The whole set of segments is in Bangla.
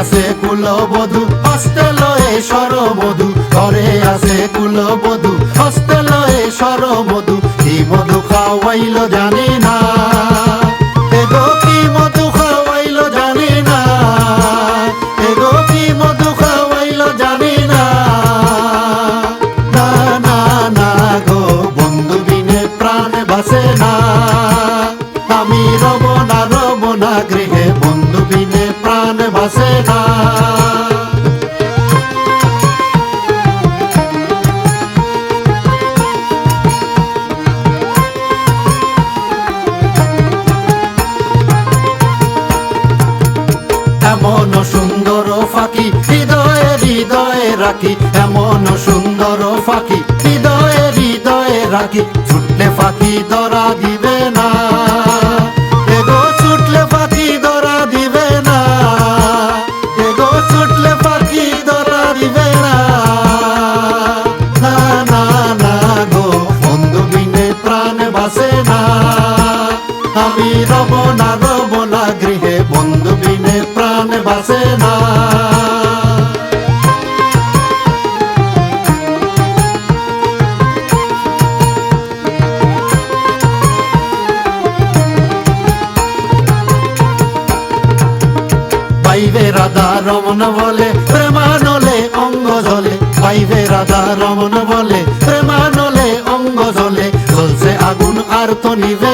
আছে কুলবধূ হস্তে লয়ে সরবধূ। ঘরে আছে কুলবধূ হস্তে লয়ে সরবধূ। প্রাণ বাসে না। এমন সুন্দর ফাঁকি, হৃদয়ে হৃদয়ে রাখি। এমন সুন্দর ফাঁকি, হৃদয়ে হৃদয়ে রাখি। ছুটলে ফাঁকি ধরা রাধা রমন বলে, প্রেমানলে অঙ্গ জলে রাধা রমন বলে, প্রেমানলে অঙ্গ জলে জ্বলছে আগুন আর তো নিবে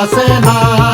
না